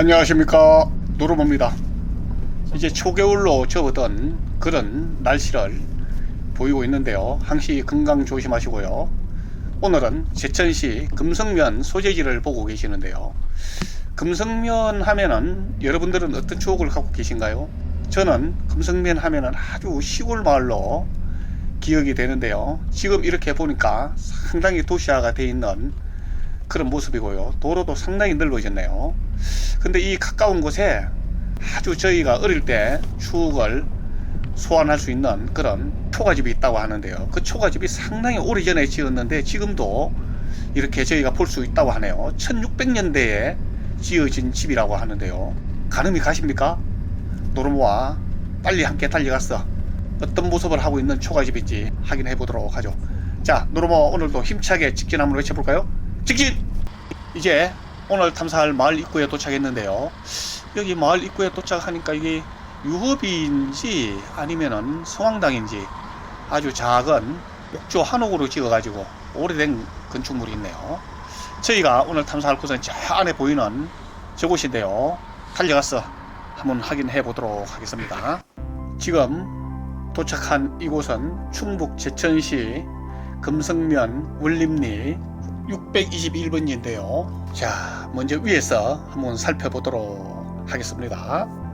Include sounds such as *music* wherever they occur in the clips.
안녕하십니까. 노르모입니다. 이제 초겨울로 접어든 그런 날씨를 보이고 있는데요. 항시 건강 조심하시고요. 오늘은 제천시 금성면 소재지를 보고 계시는데요. 금성면 하면은 여러분들은 어떤 추억을 갖고 계신가요? 저는 금성면 하면은 아주 시골 마을로 기억이 되는데요. 지금 이렇게 보니까 상당히 도시화가 되어 있는 그런 모습이고요. 도로도 상당히 넓어졌네요 근데 이 가까운 곳에 아주 저희가 어릴 때 추억을 소환할 수 있는 그런 초가집이 있다고 하는데요. 그 초가집이 상당히 오래전에 지었는데 지금도 이렇게 저희가 볼 수 있다고 하네요. 1600년대에 지어진 집이라고 하는데요. 가늠이 가십니까? 노르모와 빨리 함께 달려갔어. 어떤 모습을 하고 있는 초가집인지 확인해 보도록 하죠. 자, 노르모 오늘도 힘차게 직진 한번 외쳐볼까요? 직진! 이제 오늘 탐사할 마을 입구에 도착했는데요. 여기 마을 입구에 도착하니까 이게 유업인지 아니면은 성황당인지 아주 작은 옥조 한옥으로 지어가지고 오래된 건축물이 있네요. 저희가 오늘 탐사할 곳은 저 안에 보이는 저곳인데요. 달려가서 한번 확인해 보도록 하겠습니다. 지금 도착한 이곳은 충북 제천시 금성면 원림리 621번지인데요. 자, 먼저 위에서 한번 살펴보도록 하겠습니다.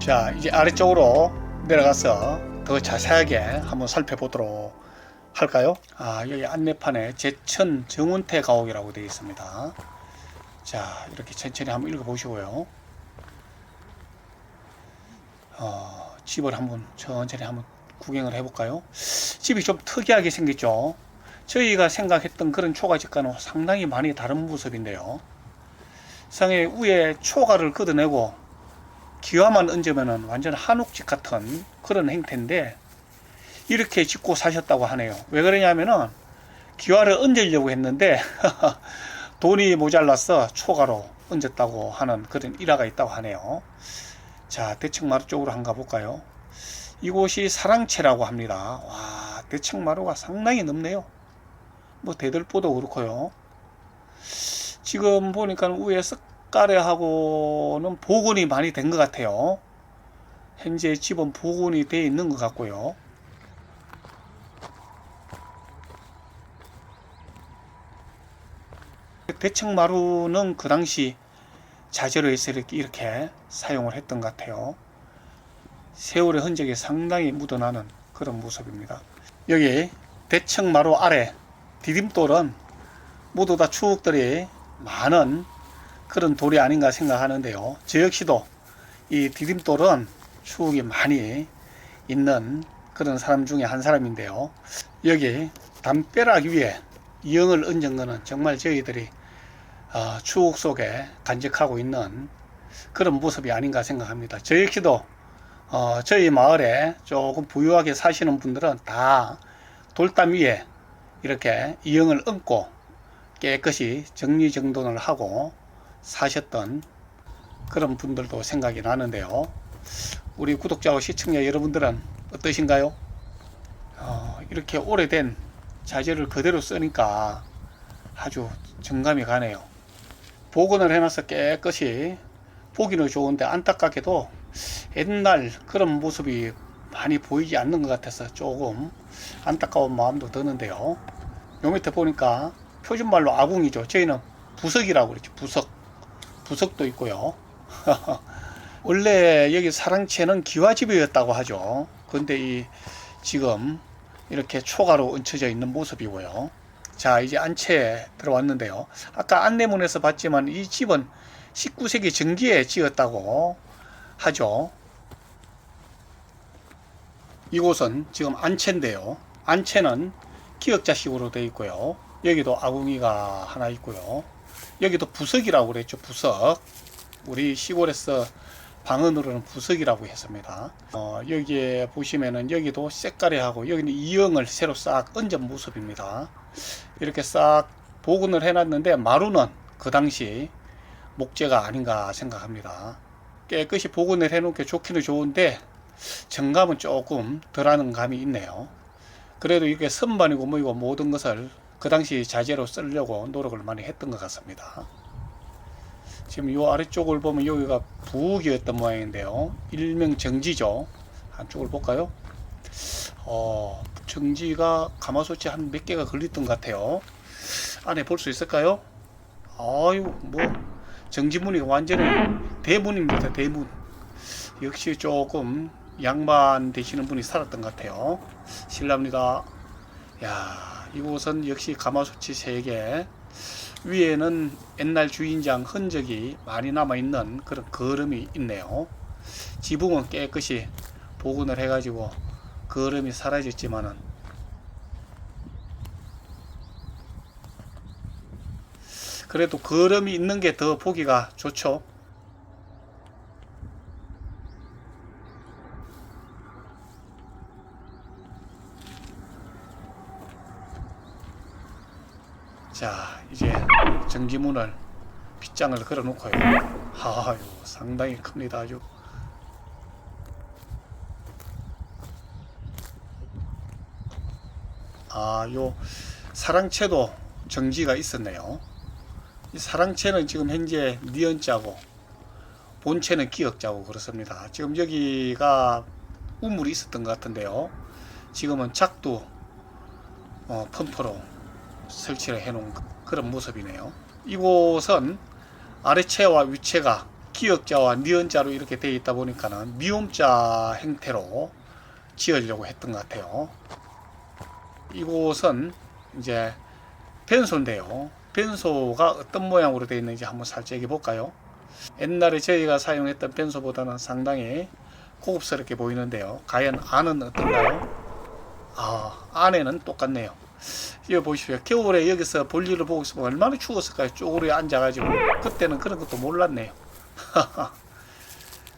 자, 이제 아래쪽으로 내려가서 더 자세하게 한번 살펴보도록 할까요? 아, 여기 안내판에 제천 정운태 가옥이라고 되어 있습니다. 자, 이렇게 천천히 한번 읽어보시고요. 어, 집을 한번 천천히 한번 구경을 해볼까요? 집이 좀 특이하게 생겼죠? 저희가 생각했던 그런 초가집과는 상당히 많이 다른 모습인데요. 상에 위에 초가를 걷어내고 기와만 얹으면 완전 한옥집 같은 그런 행태인데 이렇게 짓고 사셨다고 하네요. 왜 그러냐면은 기와를 얹으려고 했는데 *laughs* 돈이 모자라서 초가로 얹었다고 하는 그런 일화가 있다고 하네요. 자, 대청마루 쪽으로 한번 가볼까요? 이곳이 사랑채라고 합니다. 와, 대청마루가 상당히 넓네요. 뭐 대들보도 그렇고요. 지금 보니까 위에 쓱 가래하고는 복원이 많이 된 것 같아요. 현재 집은 복원이 되어 있는 것 같고요. 대청마루는 그 당시 자재로해서 이렇게 사용을 했던 것 같아요. 세월의 흔적이 상당히 묻어나는 그런 모습입니다. 여기 대청마루 아래 디딤돌은 모두 다 추억들이 많은 그런 돌이 아닌가 생각하는데요. 저 역시도 이 디딤돌은 추억이 많이 있는 그런 사람 중에 한 사람인데요. 여기 담벼락 위에 이영을 얹은 거는 정말 저희들이 어, 추억 속에 간직하고 있는 그런 모습이 아닌가 생각합니다. 저 역시도 어, 저희 마을에 조금 부유하게 사시는 분들은 다 돌담 위에 이렇게 이형을 얹고 깨끗이 정리정돈을 하고 사셨던 그런 분들도 생각이 나는데요. 우리 구독자와 시청자 여러분들은 어떠신가요? 어, 이렇게 오래된 자재를 그대로 쓰니까 아주 정감이 가네요. 복원을 해놔서 깨끗이 보기는 좋은데 안타깝게도 옛날 그런 모습이 많이 보이지 않는 것 같아서 조금 안타까운 마음도 드는데요. 요 밑에 보니까 표준말로 아궁이죠. 저희는 부석이라고 그러죠. 부석. 부석도 있고요. *laughs* 원래 여기 사랑채는 기와집이었다고 하죠. 근데 이 지금 이렇게 초가로 얹혀져 있는 모습이고요. 자, 이제 안채에 들어왔는데요. 아까 안내문에서 봤지만 이 집은 19세기 전기에 지었다고 하죠. 이곳은 지금 안채인데요. 안채는 기역자식으로 되어 있고요. 여기도 아궁이가 하나 있고요. 여기도 부석이라고 그랬죠. 부석. 우리 시골에서 방언으로는 부석이라고 했습니다. 어, 여기에 보시면은 여기도 색깔이하고 여기는 이형을 새로 싹 얹은 모습입니다. 이렇게 싹 복원을 해놨는데 마루는 그 당시 목재가 아닌가 생각합니다. 깨끗이 복원을 해놓은 게 좋기는 좋은데 정감은 조금 덜하는 감이 있네요. 그래도 이게 선반이고 뭐이고 모든 것을 그 당시 자재로 쓰려고 노력을 많이 했던 것 같습니다. 지금 요 아래쪽을 보면 여기가 부엌이었던 모양인데요. 일명 정지죠. 한쪽을 볼까요? 어, 정지가 가마솥이 한 몇 개가 걸렸던 것 같아요. 안에 볼 수 있을까요? 아유, 뭐, 정지문이 완전히 대문입니다. 대문. 역시 조금 양반 되시는 분이 살았던 것 같아요. 실례합니다. 야, 이곳은 역시 가마솥이 3개. 위에는 옛날 주인장 흔적이 많이 남아있는 그런 거름이 있네요. 지붕은 깨끗이 복원을 해가지고 거름이 사라졌지만은 그래도 거름이 있는 게 더 보기가 좋죠. 자, 이제 정지문을 빗장을 걸어 놓고요. 아유, 상당히 큽니다, 아주. 아, 요 사랑채도 정지가 있었네요. 이 사랑채는 지금 현재 니은자고 본체는 기역자고 그렇습니다. 지금 여기가 우물이 있었던 것 같은데요. 지금은 작두 어, 펌프로 설치를 해놓은 그런 모습이네요. 이곳은 아래체와 위체가 기역자와 니은자로 이렇게 되어 있다 보니까는 미음자 형태로 지으려고 했던 것 같아요. 이곳은 이제 변소인데요. 변소가 어떤 모양으로 되어 있는지 한번 살짝 볼까요? 옛날에 저희가 사용했던 변소보다는 상당히 고급스럽게 보이는데요. 과연 안은 어떤가요? 아, 안에는 똑같네요. 여기 보십시오. 겨울에 여기서 볼일을 보고 있으면 얼마나 추웠을까요? 쪼그려 앉아가지고. 그때는 그런 것도 몰랐네요. *laughs*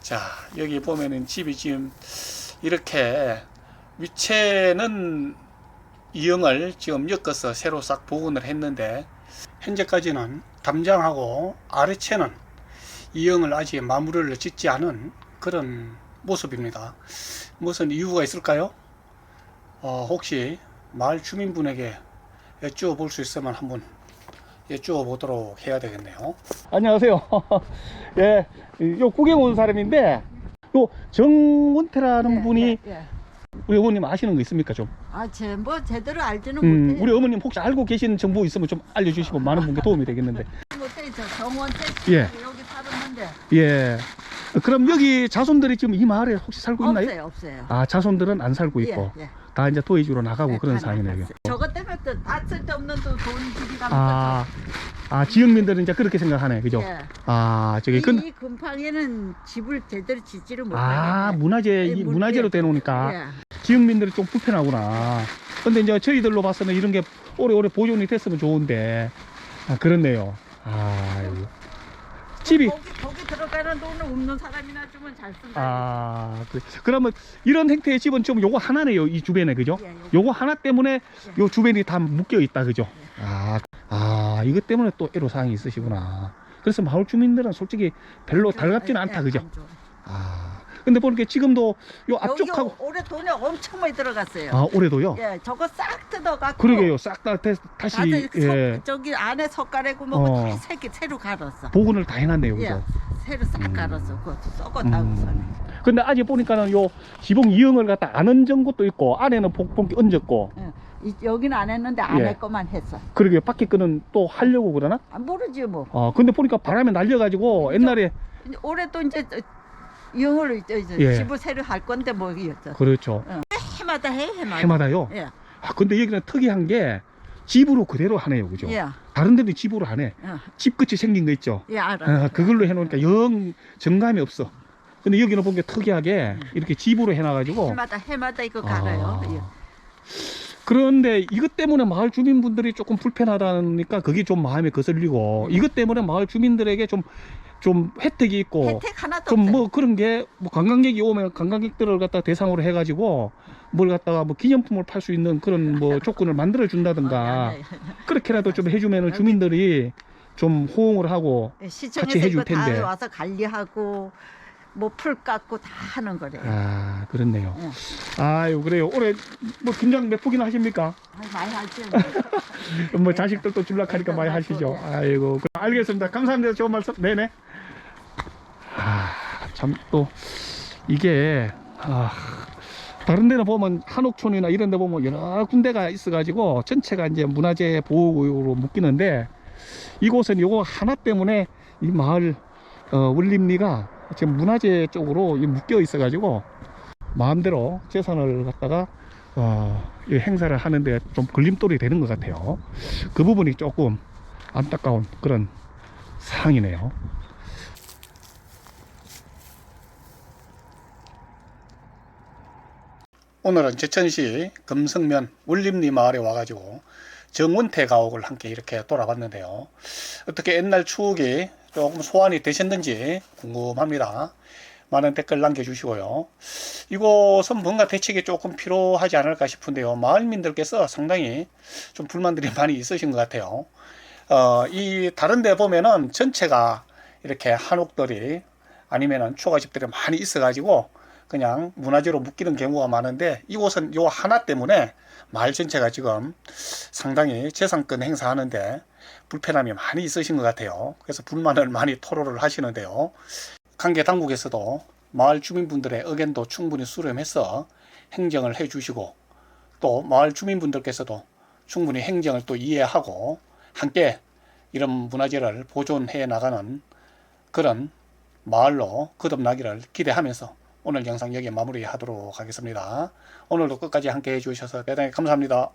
자, 여기 보면은 집이 지금 이렇게 위체는 이형을 지금 엮어서 새로 싹 복원을 했는데 현재까지는 담장하고 아래채는 이형을 아직 마무리를 짓지 않은 그런 모습입니다. 무슨 이유가 있을까요? 어, 혹시 마을 주민분에게 여쭈어 볼 수 있으면 한번 여쭈어 보도록 해야 되겠네요. 안녕하세요. *laughs* 예, 요 구경 온 사람인데, 요 정원태라는 예, 분이 예, 예. 우리 어머님 아시는 거 있습니까 좀? 아, 제 뭐 제대로 알지는 음, 못해. 우리 어머님 혹시 알고 계시는 정보 있으면 좀 알려주시면 많은 분께 도움이 되겠는데. *laughs* 못해. 저 정원 때 예. 여기 살았는데 예. 그럼 여기 자손들이 지금 이 마을에 혹시 살고 있나요? 없어요, 없어요. 아, 자손들은 안 살고 있고 예, 예. 다 이제 도의지로 나가고 네, 그런 다 상황이네요. 나갔어요. 저것 때문에 또 다 쓸 데 없는 또 돈 들이 가면서 아, 아 지역민들은 이제 그렇게 생각하네, 그죠? 예. 아, 저기 이, 근이 금팡에는 집을 제대로 짓지를. 아, 문화재 이이 물- 문화재로 예. 대놓으니까 예. 지역민들이 좀 불편하구나. 근데 이제 저희들로 봐서는 이런 게 오래오래 보존이 됐으면 좋은데 아, 그렇네요. 아이고. 집이 거기 거기 들어 가는 돈은 없는 사람이나 주면 잘 쓴다. 아, 그, 그러면 이런 형태의 집은 좀 요거 하나네요. 이 주변에 그죠? 예, 요거. 요거 하나 때문에 요 주변이 다 묶여 있다 그죠? 아, 아, 이것 때문에 또 애로 사항이 있으시구나. 그래서 마을 주민들은 솔직히 별로 달갑지는 예, 않다 예, 그죠? 아, 근데 보니까 지금도 요 앞쪽하고 올해 돈이 엄청 많이 들어갔어요. 아, 올해도요? 예, 저거 싹 뜯어갖고. 그러게요. 싹 다 다시 다들 예, 석- 저기 안에 석가래고 뭐고 어. 다 새끼 새로 갈았어. 복원을 다 해놨네요, 예, 그죠? 새로 싹 음. 갈았어. 그거 썩었다고 음. 음. 근데 아직 보니까는 요 지붕 이형을 갖다 안 얹은 것도 있고 안에는 폭폭이 얹었고 이, 여기는 안 했는데 안에 예. 거만 했어. 그러게 밖에 거는 또 하려고 그러나? 아, 모르지 뭐. 어 근데 보니까 바람에 날려가지고 옛날에 이제 올해 또 이제 영어를 이제 이제 예. 집을 새로 할 건데 뭐 이었죠. 그렇죠 해마다 해 해마다. 해마다요. 예. 아 근데 여기는 특이한 게 집으로 그대로 하네요, 그죠? 예. 다른 데도 집으로 하네. 어. 집 끝이 생긴 거 있죠. 예 알아. 아, 그걸로 해놓으니까 영 정감이 없어. 근데 여기는 보니까 특이하게 이렇게 집으로 해놔가지고 해마다 해마다 이거 갈아요. 아. 예. 그런데 이것 때문에 마을 주민분들이 조금 불편하다니까 그게 좀 마음에 거슬리고 이것 때문에 마을 주민들에게 좀 좀 혜택이 있고 혜택 하나도 좀 없어요. 뭐 그런 게 뭐 관광객이 오면 관광객들을 갖다 대상으로 해가지고 뭘 갖다가 뭐 기념품을 팔 수 있는 그런 뭐 *laughs* 조건을 만들어 준다든가 아니, 아니, 그렇게라도 좀 해주면은 주민들이 좀 호응을 하고. 같이 시청에서 해줄 이거 다 텐데. 와서 관리하고 뭐 풀 깎고 다 하는 거래. 요 아 그렇네요. 응. 아유 그래요. 올해 뭐 김장 몇 폭이나 하십니까? 많이 할지. *laughs* 뭐 자식들도 줄락하니까 많이 하시죠. 아이고 그- 알겠습니다. 감사합니다. 좋은 말씀. 네네. 아참 또 이게 아 다른 데는 보면 한옥촌이나 이런 데 보면 여러 군데가 있어 가지고 전체가 이제 문화재 보호구역으로 묶이는데 이곳은 요거 하나 때문에 이 마을 어, 울림리가 지금 문화재 쪽으로 이 묶여 있어 가지고 마음대로 재산을 갖다가 어, 이 행사를 하는데 좀 걸림돌이 되는 것 같아요. 그 부분이 조금 안타까운 그런 상황이네요. 오늘은 제천시 금성면 울림리 마을에 와가지고 정원태 가옥을 함께 이렇게 돌아봤는데요. 어떻게 옛날 추억이 조금 소환이 되셨는지 궁금합니다. 많은 댓글 남겨주시고요. 이곳은 뭔가 대책이 조금 필요하지 않을까 싶은데요. 마을민들께서 상당히 좀 불만들이 *laughs* 많이 있으신 것 같아요. 어, 이 다른 데 보면은 전체가 이렇게 한옥들이 아니면은 초가집들이 많이 있어가지고 그냥 문화재로 묶이는 경우가 많은데 이곳은 요 하나 때문에 마을 전체가 지금 상당히 재산권 행사하는데 불편함이 많이 있으신 것 같아요. 그래서 불만을 많이 토로를 하시는데요. 관계 당국에서도 마을 주민분들의 의견도 충분히 수렴해서 행정을 해 주시고 또 마을 주민분들께서도 충분히 행정을 또 이해하고 함께 이런 문화재를 보존해 나가는 그런 마을로 거듭나기를 기대하면서 오늘 영상 여기에 마무리하도록 하겠습니다. 오늘도 끝까지 함께 해주셔서 대단히 감사합니다.